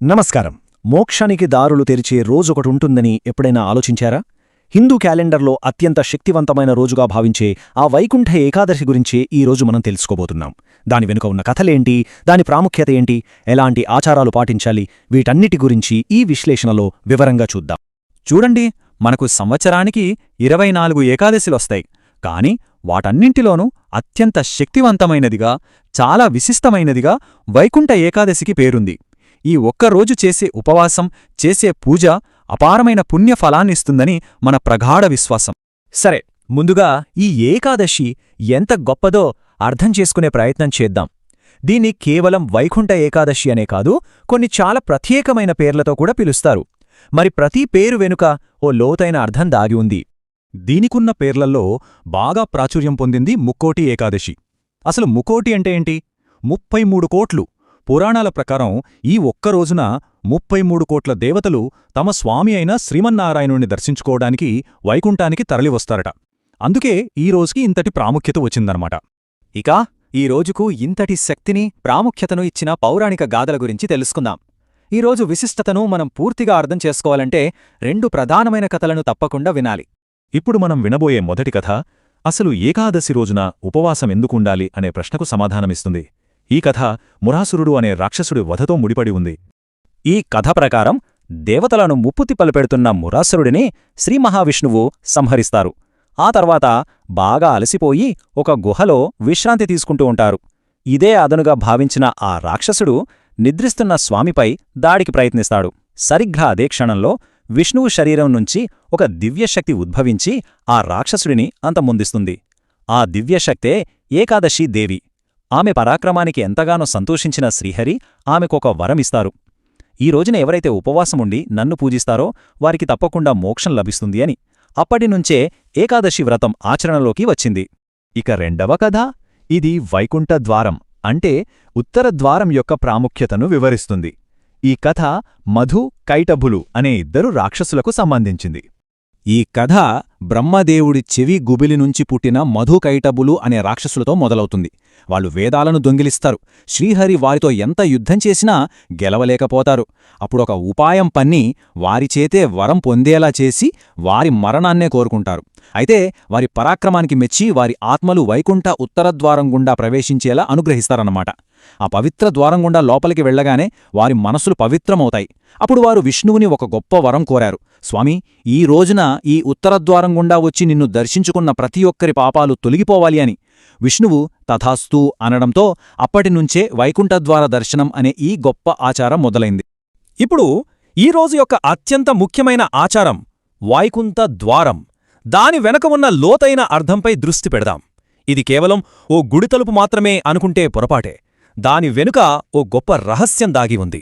నమస్కారం. మోక్షానికి దారులు తెరిచే రోజొకటుంటుందని ఎప్పుడైనా ఆలోచించారా? హిందూ క్యాలెండర్లో అత్యంత శక్తివంతమైన రోజుగా భావించే ఆ వైకుంఠ ఏకాదశి గురించే ఈ రోజు మనం తెలుసుకోబోతున్నాం. దాని వెనుక ఉన్న కథలేంటి దాని ప్రాముఖ్యత ఏంటి? ఎలాంటి ఆచారాలు పాటించాలి? వీటన్నిటి గురించి ఈ విశ్లేషణలో వివరంగా చూద్దాం. చూడండి మనకు సంవత్సరానికి ఇరవై నాలుగు ఏకాదశిలొస్తాయి కాని వాటన్నింటిలోనూ అత్యంత శక్తివంతమైనదిగా చాలా విశిష్టమైనదిగా వైకుంఠ ఏకాదశికి పేరుంది. ఈ ఒక్కరోజు చేసే ఉపవాసం చేసే పూజ అపారమైన పుణ్యఫలాన్నిస్తుందని మన ప్రగాఢ విశ్వాసం. సరే ముందుగా ఈ ఏకాదశి ఎంత గొప్పదో అర్థం చేసుకునే ప్రయత్నం చేద్దాం. దీన్ని కేవలం వైకుంఠ ఏకాదశి అనే కాదు కొన్ని చాలా ప్రత్యేకమైన పేర్లతో కూడా పిలుస్తారు. మరి ప్రతి పేరు వెనుక ఓ లోతైన అర్థం దాగి ఉంది. దీనికున్న పేర్లల్లో బాగా ప్రాచుర్యం పొందింది ముక్కోటి ఏకాదశి. అసలు ముకోటి అంటే ఏంటి? ముప్పై మూడు కోట్లు. పురాణాల ప్రకారం ఈ ఒక్క రోజున ముప్పై మూడు కోట్ల దేవతలు తమ స్వామి అయిన శ్రీమన్నారాయణుణ్ణి దర్శించుకోవడానికి వైకుంఠానికి తరలివస్తారట. అందుకే ఈ రోజుకి ఇంతటి ప్రాముఖ్యత వచ్చిందనమాట ఇక ఈ రోజుకు ఇంతటి శక్తిని ప్రాముఖ్యతను ఇచ్చిన పౌరాణిక గాథల గురించి తెలుసుకుందాం. ఈరోజు విశిష్టతను మనం పూర్తిగా అర్థం చేసుకోవాలంటే రెండు ప్రధానమైన కథలను తప్పకుండా వినాలి. ఇప్పుడు మనం వినబోయే మొదటి కథ అసలు ఏకాదశి రోజున ఉపవాసం ఎందుకుండాలి అనే ప్రశ్నకు సమాధానమిస్తుంది. ఈ కథ మురాసురుడు అనే రాక్షసుడి వధతో ముడిపడి ఉంది. ఈ కథ ప్రకారం దేవతలను ముప్పుతిప్పలుపెడుతున్న మురాసురుడిని శ్రీ మహావిష్ణువు సంహరిస్తారు. ఆ తర్వాత బాగా అలసిపోయి ఒక గుహలో విశ్రాంతి తీసుకుంటూ ఉంటారు. ఇదే అదనుగా భావించిన ఆ రాక్షసుడు నిద్రిస్తున్న స్వామిపై దాడికి ప్రయత్నిస్తాడు. సరిగ్గా అదే క్షణంలో విష్ణువు శరీరం నుంచి ఒక దివ్యశక్తి ఉద్భవించి ఆ రాక్షసుడిని అంతమొందిస్తుంది. ఆ దివ్యశక్తే ఏకాదశి దేవి. ఆమె పరాక్రమానికి ఎంతగానో సంతోషించిన శ్రీహరి ఆమెకొక వరమిస్తారు. ఈ రోజున ఎవరైతే ఉపవాసముండి నన్ను పూజిస్తారో వారికి తప్పకుండా మోక్షం లభిస్తుంది అని అప్పటినుంచే ఏకాదశి వ్రతం ఆచరణలోకి వచ్చింది. ఇక రెండవ కథ ఇది వైకుంఠ ద్వారం అంటే ఉత్తర ద్వారం యొక్క ప్రాముఖ్యతను వివరిస్తుంది. ఈ కథ మధు కైటభులు అనే ఇద్దరు రాక్షసులకు సంబంధించింది. ఈ కథ బ్రహ్మదేవుడి చెవి గుబిలి నుంచి పుట్టిన మధుకైటబులు అనే రాక్షసులతో మొదలవుతుంది. వాళ్ళు వేదాలను దొంగిలిస్తారు. శ్రీహరి వారితో ఎంత యుద్ధం చేసినా గెలవలేకపోతారు. అప్పుడొక ఉపాయం పన్ని వారిచేతే వరం పొందేలా చేసి వారి మరణాన్నే కోరుకుంటారు. అయితే వారి పరాక్రమానికి మెచ్చి వారి ఆత్మలు వైకుంఠ ఉత్తరద్వారం గుండా ప్రవేశించేలా అనుగ్రహిస్తారన్నమాట. ఆ పవిత్ర ద్వారం గుండా లోపలికి వెళ్ళగానే వారి మనసులు పవిత్రమవుతాయి. అప్పుడు వారు విష్ణువుని ఒక గొప్ప వరం కోరారు. స్వామి ఈ రోజున ఈ ఉత్తరద్వారం గుండా వచ్చి నిన్ను దర్శించుకున్న ప్రతి ఒక్కరి పాపాలు తొలగిపోవాలి అని. విష్ణువు తథాస్తూ అనడంతో అప్పటినుంచే వైకుంఠద్వార దర్శనం అనే ఈ గొప్ప ఆచారం మొదలైంది. ఇప్పుడు ఈ రోజు యొక్క అత్యంత ముఖ్యమైన ఆచారం వైకుంఠ ద్వారం. దాని వెనక ఉన్న లోతైన అర్థంపై దృష్టి పెడదాం. ఇది కేవలం ఓ గుడి తలుపు మాత్రమే అనుకుంటే పొరపాటే. దాని వెనుక ఓ గొప్ప రహస్యం దాగి ఉంది.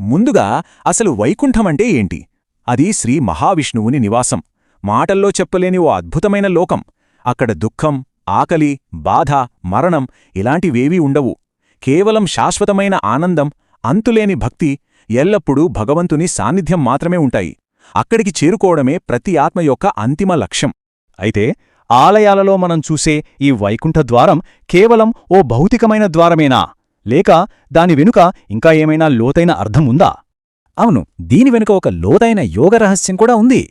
ముందుగా అసలు వైకుంఠమంటే ఏంటి? అది శ్రీ మహావిష్ణువుని నివాసం. మాటల్లో చెప్పలేని ఓ అద్భుతమైన లోకం. అక్కడ దుఃఖం ఆకలి బాధ మరణం ఇలాంటివేవీ ఉండవు. కేవలం శాశ్వతమైన ఆనందం అంతులేని భక్తి ఎల్లప్పుడూ భగవంతుని సాన్నిధ్యం మాత్రమే ఉంటాయి. అక్కడికి చేరుకోవడమే ప్రతి ఆత్మ యొక్క అంతిమ లక్ష్యం. అయితే ఆలయాలలో మనం చూసే ఈ వైకుంఠ ద్వారం కేవలం ఓ భౌతికమైన ద్వారమేనా? లేక దాని వెనుక ఇంకా ఏమైనా లోతైన అర్థం ఉందా అవును దీని వెనుక ఒక లోతైన యోగ రహస్యం కూడా ఉంది.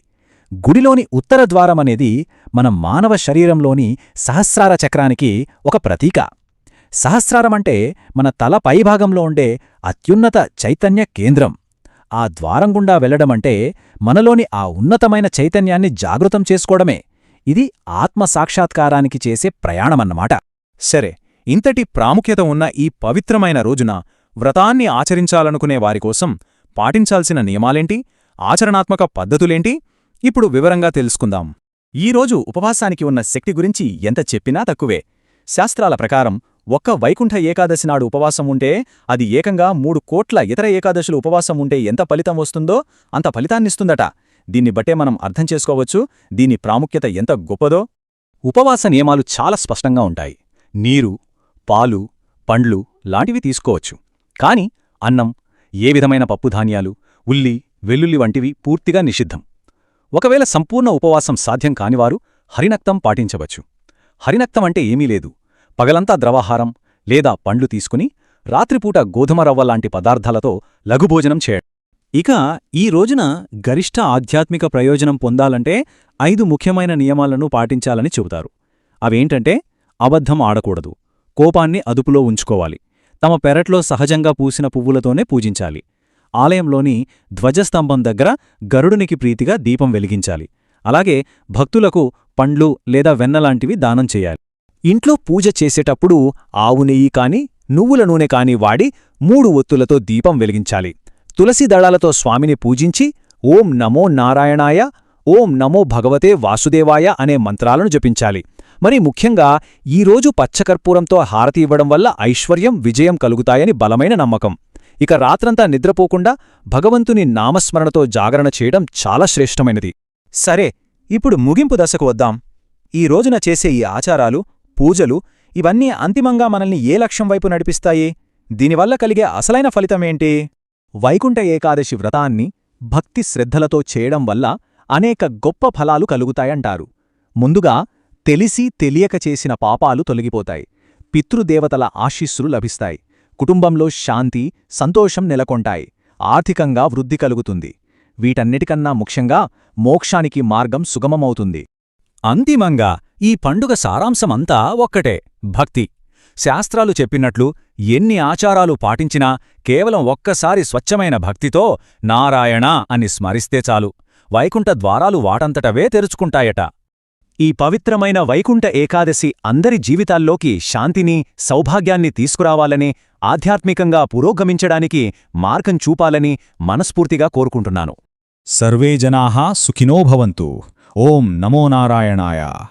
గుడిలోని ఉత్తర ద్వారమనేది మన మానవ శరీరంలోని సహస్రార చక్రానికి ఒక ప్రతీక. సహస్రారమంటే మన తల పైభాగంలో ఉండే అత్యున్నత చైతన్య కేంద్రం. ఆ ద్వారం గుండా వెళ్ళడమంటే మనలోని ఆ ఉన్నతమైన చైతన్యాన్ని జాగృతం చేసుకోవడమే. ఇది ఆత్మసాక్షాత్కారానికి చేసే ప్రయాణమన్నమాట. సరే ఇంతటి ప్రాముఖ్యత ఉన్న ఈ పవిత్రమైన రోజున వ్రతాన్ని ఆచరించాలనుకునే వారికోసం పాటించాల్సిన నియమాలేంటి? ఆచరణాత్మక పద్ధతులేంటి? ఇప్పుడు వివరంగా తెలుసుకుందాం. ఈరోజు ఉపవాసానికి ఉన్న శక్తి గురించి ఎంత చెప్పినా తక్కువే. శాస్త్రాల ప్రకారం ఒక్క వైకుంఠ ఏకాదశి నాడు ఉపవాసం ఉంటే అది ఏకంగా మూడు కోట్ల ఇతర ఏకాదశులు ఉపవాసం ఉంటే ఎంత ఫలితం వస్తుందో అంత ఫలితాన్నిస్తుందట. దీన్ని బట్టే మనం అర్థం చేసుకోవచ్చు దీని ప్రాముఖ్యత ఎంత గొప్పదో. ఉపవాస నియమాలు చాలా స్పష్టంగా ఉంటాయి. నీరు పాలు పండ్లు లాంటివి తీసుకోవచ్చు. కాని అన్నం ఏ విధమైన పప్పుధాన్యాలు ఉల్లి వెల్లుల్లి వంటివి పూర్తిగా నిషిద్ధం. ఒకవేళ సంపూర్ణ ఉపవాసం సాధ్యం కానివారు హరినక్తం పాటించవచ్చు. హరినక్తం అంటే ఏమీ లేదు. పగలంతా ద్రవాహారం లేదా పండ్లు తీసుకుని రాత్రిపూట గోధుమ రవ్వ లాంటి పదార్థాలతో లఘుభోజనం చేయడం ఇక ఈ రోజున గరిష్ట ఆధ్యాత్మిక ప్రయోజనం పొందాలంటే ఐదు ముఖ్యమైన నియమాలను పాటించాలని చెబుతారు. అవేంటంటే అబద్ధం ఆడకూడదు. కోపాన్ని అదుపులో ఉంచుకోవాలి. తమ పెరట్లో సహజంగా పూసిన పువ్వులతోనే పూజించాలి. ఆలయంలోని ధ్వజస్తంభం దగ్గర గరుడునికి ప్రీతిగా దీపం వెలిగించాలి. అలాగే భక్తులకు పండ్లు లేదా వెన్నలాంటివి దానం చేయాలి. ఇంట్లో పూజ చేసేటప్పుడు ఆవు నెయ్యి కాని నువ్వుల నూనె కాని వాడి మూడు ఒత్తులతో దీపం వెలిగించాలి. తులసి దళాలతో స్వామిని పూజించి ఓం నమో నారాయణాయ ఓం నమో భగవతే వాసుదేవాయ అనే మంత్రాలను జపించాలి. మరి ముఖ్యంగా ఈరోజు పచ్చకర్పూరంతో హారతి ఇవ్వడం వల్ల ఐశ్వర్యం విజయం కలుగుతాయని బలమైన నమ్మకం. ఇక రాత్రంతా నిద్రపోకుండా భగవంతుని నామస్మరణతో జాగరణ చేయడం చాలా శ్రేష్టమైనది. సరే ఇప్పుడు ముగింపు దశకు వద్దాం. ఈ రోజున చేసే ఈ ఆచారాలు పూజలు ఇవన్నీ అంతిమంగా మనల్ని ఏ లక్ష్యం వైపు నడిపిస్తాయి? దీనివల్ల కలిగే అసలైన ఫలితమేంటి? వైకుంఠ ఏకాదశి వ్రతాన్ని భక్తి శ్రద్ధలతో చేయడం వల్ల అనేక గొప్ప ఫలాలు కలుగుతాయంటారు. ముందుగా తెలిసి తెలియక చేసిన పాపాలు తొలగిపోతాయి. పితృదేవతల ఆశీస్సులు లభిస్తాయి. కుటుంబంలో శాంతి సంతోషం నెలకొంటాయి. ఆర్థికంగా వృద్ధి కలుగుతుంది. వీటన్నిటికన్నా ముఖ్యంగా మోక్షానికి మార్గం సుగమమవుతుంది. అంతిమంగా ఈ పండుగ సారాంశమంతా ఒక్కటే భక్తి. శాస్త్రాలు చెప్పినట్లు ఎన్ని ఆచారాలు పాటించినా కేవలం ఒక్కసారి స్వచ్ఛమైన భక్తితో నారాయణ అని స్మరిస్తే చాలు. వైకుంఠ ద్వారాలు వాటంతటవే తెరుచుకుంటాయట. ఈ పవిత్రమైన వైకుంఠ ఏకాదశి అందరి జీవితాల్లోకి శాంతిని సౌభాగ్యాన్ని తీసుకురావాలని ఆధ్యాత్మికంగా పురోగమించడానికి మార్గం చూపాలని మనస్ఫూర్తిగా కోరుకుంటున్నాను. సర్వే జనా సుఖినో భవంతు. ఓం నమో నారాయణాయ.